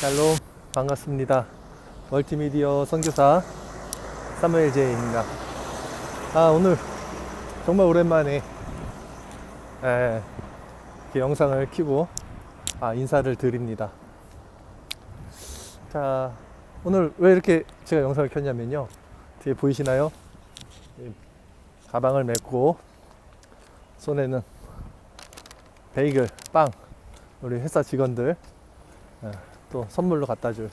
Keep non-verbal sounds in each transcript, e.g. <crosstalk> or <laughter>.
샬롬 반갑습니다. 멀티미디어 선교사 사무엘 제이입니다. 아 오늘 정말 오랜만에 에, 이렇게 영상을 켜고 아, 인사를 드립니다. 자 오늘 왜 이렇게 제가 영상을 켰냐면요. 뒤에 보이시나요? 이 가방을 메고 손에는 베이글, 빵, 우리 회사 직원들 예, 또 선물로 갖다 줄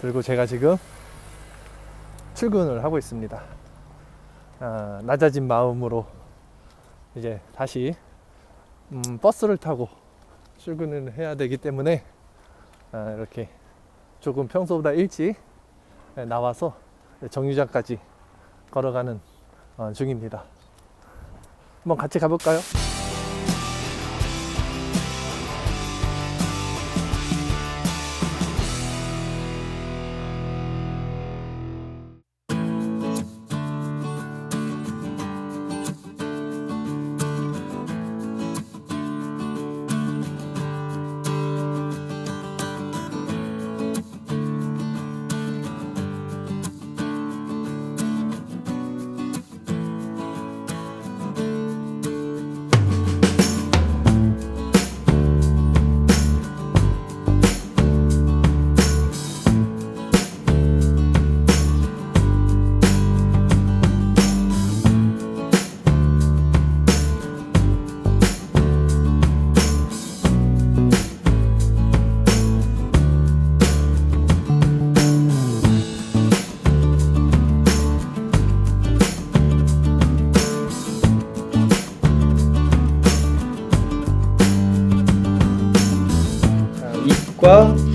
들고 제가 지금 출근을 하고 있습니다. 아, 낮아진 마음으로 이제 다시 음, 버스를 타고 출근을 해야 되기 때문에 아, 이렇게 조금 평소보다 일찍 예, 나와서 정류장까지 걸어가는 어, 중입니다. 한번 같이 가볼까요?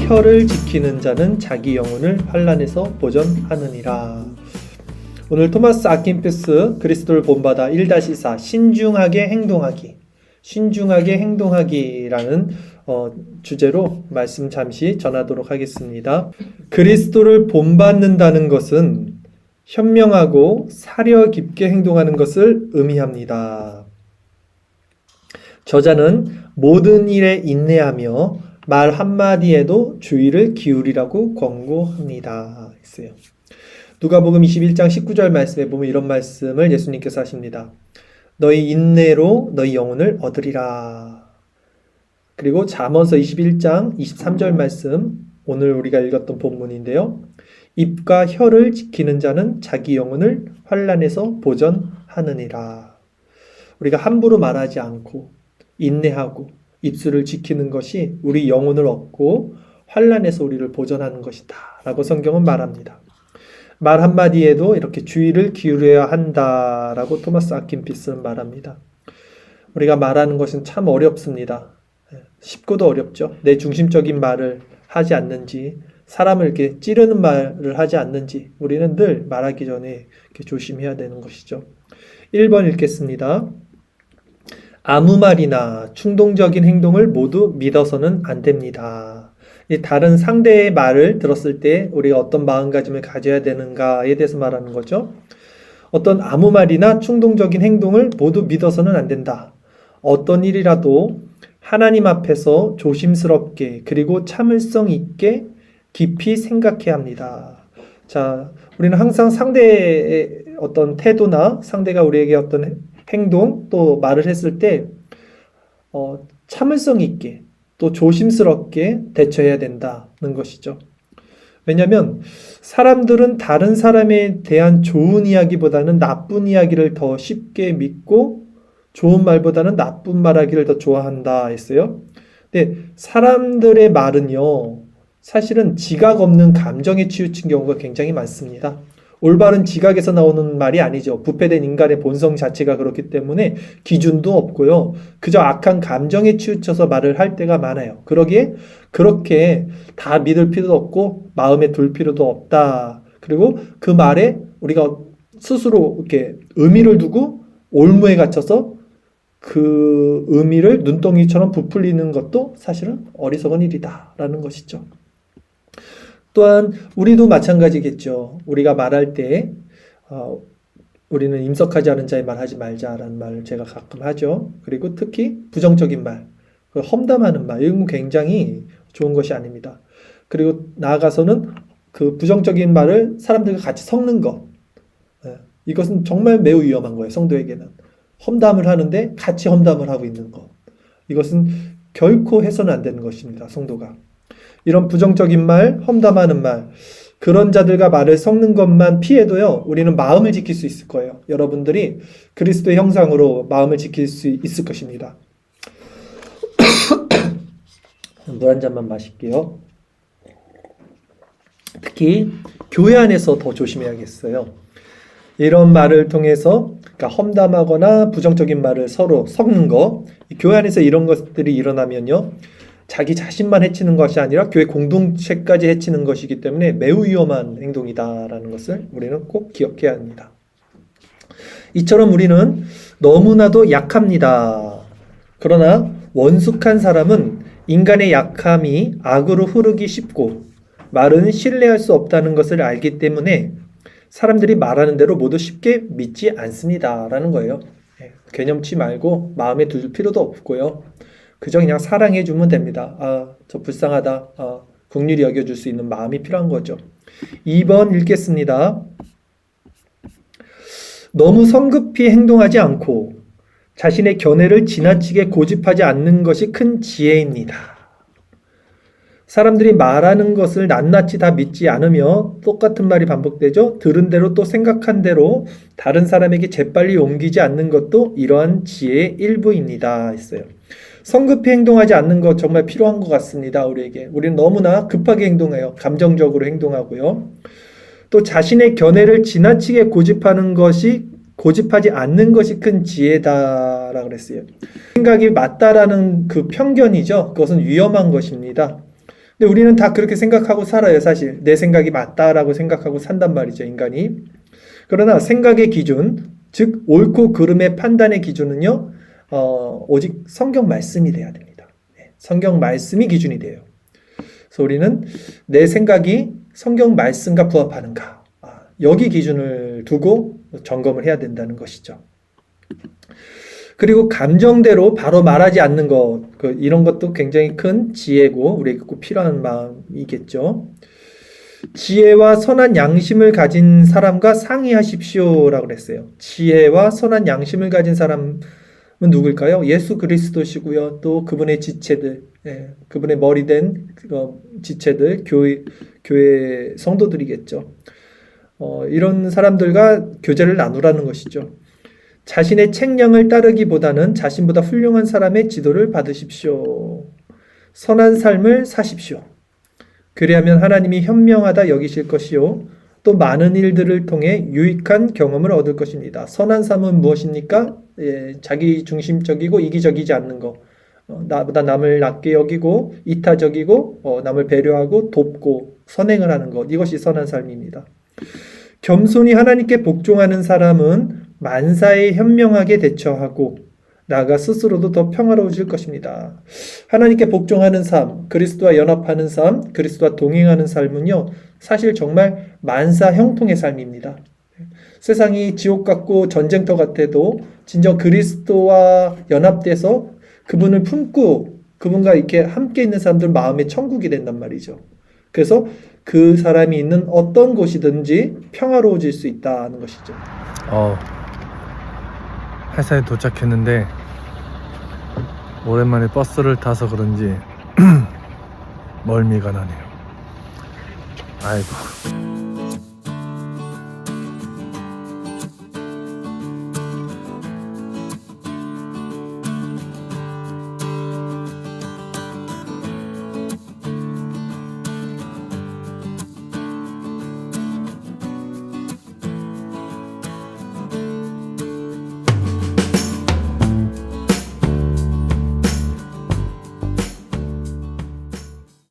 혀를 지키는 자는 자기 영혼을 환란에서 보전하느니라. 오늘 토마스 아킨페스 그리스도를 본받아 1-4 신중하게 행동하기 신중하게 행동하기라는 어, 주제로 말씀 잠시 전하도록 하겠습니다. 그리스도를 본받는다는 것은 현명하고 사려 깊게 행동하는 것을 의미합니다. 저자는 모든 일에 인내하며 말 한마디에도 주의를 기울이라고 권고합니다. 했어요. 누가복음 21장 19절 말씀에 보면 이런 말씀을 예수님께서 하십니다. 너희 인내로 너희 영혼을 얻으리라. 그리고 잠언서 21장 23절 말씀 오늘 우리가 읽었던 본문인데요. 입과 혀를 지키는 자는 자기 영혼을 환란에서 보전하느니라. 우리가 함부로 말하지 않고 인내하고 입술을 지키는 것이 우리 영혼을 얻고 환란에서 우리를 보전하는 것이다 라고 성경은 말합니다. 말 한마디에도 이렇게 주의를 기울여야 한다 라고 토마스 아킨피스는 말합니다. 우리가 말하는 것은 참 어렵습니다. 예, 쉽고도 어렵죠. 내 중심적인 말을 하지 않는지, 사람을 이렇게 찌르는 말을 하지 않는지, 우리는 늘 말하기 전에 조심해야 되는 것이죠. 1번 읽겠습니다. 아무 말이나 충동적인 행동을 모두 믿어서는 안 됩니다. 이 다른 상대의 말을 들었을 때 우리가 어떤 마음가짐을 가져야 되는가에 대해서 말하는 거죠. 어떤 아무 말이나 충동적인 행동을 모두 믿어서는 안 된다. 어떤 일이라도 하나님 앞에서 조심스럽게 그리고 참을성 있게 깊이 생각해야 합니다. 자, 우리는 항상 상대의 어떤 태도나 상대가 우리에게 어떤 행동 또 말을 했을 때 어, 참을성 있게 또 조심스럽게 대처해야 된다는 것이죠. 왜냐하면 사람들은 다른 사람에 대한 좋은 이야기보다는 나쁜 이야기를 더 쉽게 믿고 좋은 말보다는 나쁜 말하기를 더 좋아한다 했어요. 근데 사람들의 말은요, 사실은 지각 없는 감정에 치우친 경우가 굉장히 많습니다. 올바른 지각에서 나오는 말이 아니죠. 부패된 인간의 본성 자체가 그렇기 때문에 기준도 없고요. 그저 악한 감정에 치우쳐서 말을 할 때가 많아요. 그러기에 그렇게 다 믿을 필요도 없고 마음에 둘 필요도 없다. 그리고 그 말에 우리가 스스로 이렇게 의미를 두고 올무에 갇혀서 그 의미를 눈덩이처럼 부풀리는 것도 사실은 어리석은 일이다라는 것이죠. 또한 우리도 마찬가지겠죠. 우리가 말할 때 어, 우리는 임석하지 않은 자의 말 하지 말자라는 말을 제가 가끔 하죠. 그리고 특히 부정적인 말, 그 험담하는 말 이런 건 굉장히 좋은 것이 아닙니다. 그리고 나아가서는 그 부정적인 말을 사람들과 같이 섞는 것 예, 이것은 정말 매우 위험한 거예요. 성도에게는 험담을 하는데 같이 험담을 하고 있는 것 이것은 결코 해서는 안 되는 것입니다. 성도가 이런 부정적인 말, 험담하는 말 그런 자들과 말을 섞는 것만 피해도요, 우리는 마음을 지킬 수 있을 거예요. 여러분들이 그리스도의 형상으로 마음을 지킬 수 있을 것입니다. <coughs> 물 한 잔만 마실게요. 특히 교회 안에서 더 조심해야겠어요. 이런 말을 통해서 그러니까 험담하거나 부정적인 말을 서로 섞는 거, 이 교회 안에서 이런 것들이 일어나면요. 자기 자신만 해치는 것이 아니라 교회 공동체까지 해치는 것이기 때문에 매우 위험한 행동이다라는 것을 우리는 꼭 기억해야 합니다. 이처럼 우리는 너무나도 약합니다. 그러나 원숙한 사람은 인간의 약함이 악으로 흐르기 쉽고 말은 신뢰할 수 없다는 것을 알기 때문에 사람들이 말하는 대로 모두 쉽게 믿지 않습니다라는 거예요. 예, 개념치 말고 마음에 둘 필요도 없고요. 그저 그냥 사랑해 주면 됩니다. 아, 저 불쌍하다. 아, 국률이 여겨줄 수 있는 마음이 필요한 거죠. 2번 읽겠습니다. 너무 성급히 행동하지 않고 자신의 견해를 지나치게 고집하지 않는 것이 큰 지혜입니다. 사람들이 말하는 것을 낱낱이 다 믿지 않으며 똑같은 말이 반복되죠. 들은 대로 또 생각한 대로 다른 사람에게 재빨리 옮기지 않는 것도 이러한 지혜의 일부입니다. 했어요. 성급히 행동하지 않는 것 정말 필요한 것 같습니다. 우리에게. 우리는 너무나 급하게 행동해요. 감정적으로 행동하고요. 또 자신의 견해를 지나치게 고집하는 것이 고집하지 않는 것이 큰 지혜다라 그랬어요. 생각이 맞다라는 그 편견이죠. 그것은 위험한 것입니다. 근데 우리는 다 그렇게 생각하고 살아요, 사실. 내 생각이 맞다라고 생각하고 산단 말이죠, 인간이. 그러나 생각의 기준, 즉 옳고 그름의 판단의 기준은요. 어, 오직 성경 말씀이 돼야 됩니다. 네, 성경 말씀이 기준이 돼요. 그래서 우리는 내 생각이 성경 말씀과 부합하는가 아, 여기 기준을 두고 점검을 해야 된다는 것이죠. 그리고 감정대로 바로 말하지 않는 것, 그 이런 것도 굉장히 큰 지혜고 우리에게 꼭 필요한 마음이겠죠. 지혜와 선한 양심을 가진 사람과 상의하십시오라고 그랬어요. 지혜와 선한 양심을 가진 사람은 누굴까요? 예수 그리스도시고요. 또 그분의 지체들, 예, 그분의 머리된 어, 지체들, 교회 교회 성도들이겠죠. 어, 이런 사람들과 교제를 나누라는 것이죠. 자신의 책령을 따르기보다는 자신보다 훌륭한 사람의 지도를 받으십시오. 선한 삶을 사십시오. 그리하면 하나님이 현명하다 여기실 것이요. 또 많은 일들을 통해 유익한 경험을 얻을 것입니다. 선한 삶은 무엇입니까? 예, 자기 중심적이고 이기적이지 않는 것. 어, 나보다 남을 낮게 여기고 이타적이고 어, 남을 배려하고 돕고 선행을 하는 것. 이것이 선한 삶입니다. 겸손히 하나님께 복종하는 사람은 만사에 현명하게 대처하고 나가 스스로도 더 평화로워질 것입니다. 하나님께 복종하는 삶, 그리스도와 연합하는 삶, 그리스도와 동행하는 삶은요, 사실 정말 만사 형통의 삶입니다. 세상이 지옥 같고 전쟁터 같아도 진정 그리스도와 연합돼서 그분을 품고 그분과 이렇게 함께 있는 사람들 마음의 천국이 된단 말이죠. 그래서 그 사람이 있는 어떤 곳이든지 평화로워질 수 있다는 것이죠. 어, 회사에 도착했는데 오랜만에 버스를 타서 그런지 <clears throat> 멀미가 나네요. 아이고